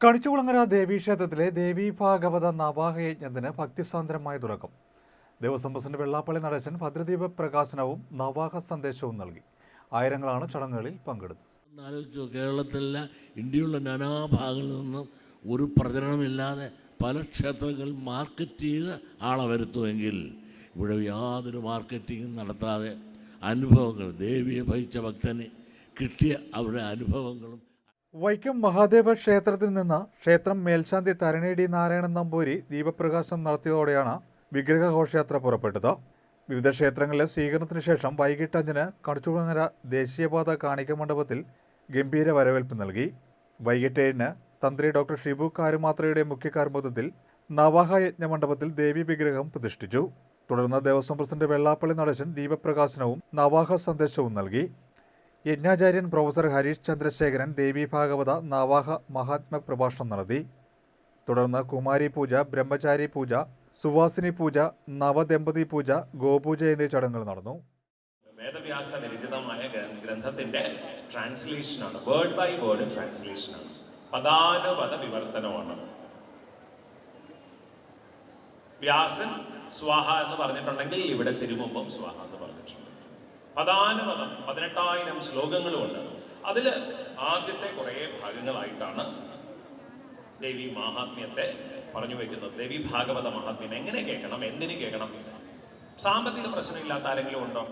കണിച്ചുകുളങ്ങര ദേവീക്ഷേത്രത്തിലെ ദേവീ ഭാഗവത നവാഹയജ്ഞത്തിന് ഭക്തിസാന്ദ്രമായ തുടക്കം. ദേവസ്വം പ്രസിഡന്റ് വെള്ളാപ്പള്ളി നടേശൻ ഭദ്രദീപ പ്രകാശനവും നവാഹ സന്ദേശവും നൽകി. ആയിരങ്ങളാണ് ചടങ്ങുകളിൽ പങ്കെടുത്തത്. ആലോചിച്ചു കേരളത്തിലെ ഇന്ത്യയുള്ള നാനാഭാഗങ്ങളിൽ നിന്നും ഒരു പ്രചരണമില്ലാതെ പല ക്ഷേത്രങ്ങൾ മാർക്കറ്റ് ചെയ്ത് ആളെ വരുത്തുമെങ്കിൽ ഇവിടെ യാതൊരു മാർക്കറ്റിങ്ങും നടത്താതെ അനുഭവങ്ങൾ ദേവിയെ ഭയിച്ച ഭക്തന് കിട്ടിയ അവരുടെ അനുഭവങ്ങളും വൈക്കം മഹാദേവ ക്ഷേത്രത്തിൽ നിന്ന് ക്ഷേത്രം മേൽശാന്തി തരണേടി നാരായണൻ നമ്പൂരി ദീപപ്രകാശം നടത്തിയതോടെയാണ് വിഗ്രഹഘോഷയാത്ര പുറപ്പെട്ടത്. വിവിധ ക്ഷേത്രങ്ങളിലെ സ്വീകരണത്തിന് ശേഷം വൈകിട്ട് അഞ്ചിന് കണിച്ചുകുളങ്ങര ദേശീയപാത കാണിക്ക മണ്ഡപത്തിൽ ഗംഭീര വരവേൽപ്പ് നൽകി. വൈകിട്ട് ഏഴിന് തന്ത്രി ഡോക്ടർ ഷിബു കാരുമാത്രയുടെ മുഖ്യ കാർമ്മത്തിൽ നവാഹ യജ്ഞ മണ്ഡപത്തിൽ ദേവി വിഗ്രഹം പ്രതിഷ്ഠിച്ചു. തുടർന്ന് ദേവസ്വം പ്രസിഡന്റ് വെള്ളാപ്പള്ളി നടേശൻ ദീപപ്രകാശനവും നവാഹ സന്ദേശവും നൽകി. യജ്ഞാചാര്യൻ പ്രൊഫസർ ഹരീഷ് ചന്ദ്രശേഖരൻ ദേവി ഭാഗവത നവാഹ മഹാത്മ പ്രഭാഷണം നടത്തി. തുടർന്ന് കുമാരി പൂജ ബ്രഹ്മചാരി പൂജ സുവാസിനി പൂജ നവദമ്പതി പൂജ ഗോപൂജ എന്നീ ചടങ്ങുകൾ നടന്നു. വേദവ്യാസ വിരചിതമായ ഗ്രന്ഥത്തിന്റെ ട്രാൻസ്ലേഷൻ ആണ് വേർഡ് ബൈ വേർഡ് ട്രാൻസ്ലേഷനാണ് പദാനുപദ വിവർത്തനമാണ്. വ്യാസൻ സ്വാഹ എന്ന് പറഞ്ഞിട്ടുണ്ടെങ്കിൽ ഇവിടെ തിരുമുമ്പം സ്വാഹ എന്ന് പറഞ്ഞിട്ടുണ്ട്. പദാനുപദം പതിനെട്ടായിരം ശ്ലോകങ്ങളുമുണ്ട്. അതിൽ ആദ്യത്തെ കുറേ ഭാഗങ്ങളായിട്ടാണ് ദേവി മാഹാത്മ്യത്തെ പറഞ്ഞു വയ്ക്കുന്നത് ദേവി ഭാഗവത മഹാത്മ്യം എങ്ങനെ കേൾക്കണം? എന്തിനു കേൾക്കണം? സാമ്പത്തിക പ്രശ്നമില്ലാത്ത ആരെങ്കിലും ഉണ്ടോ?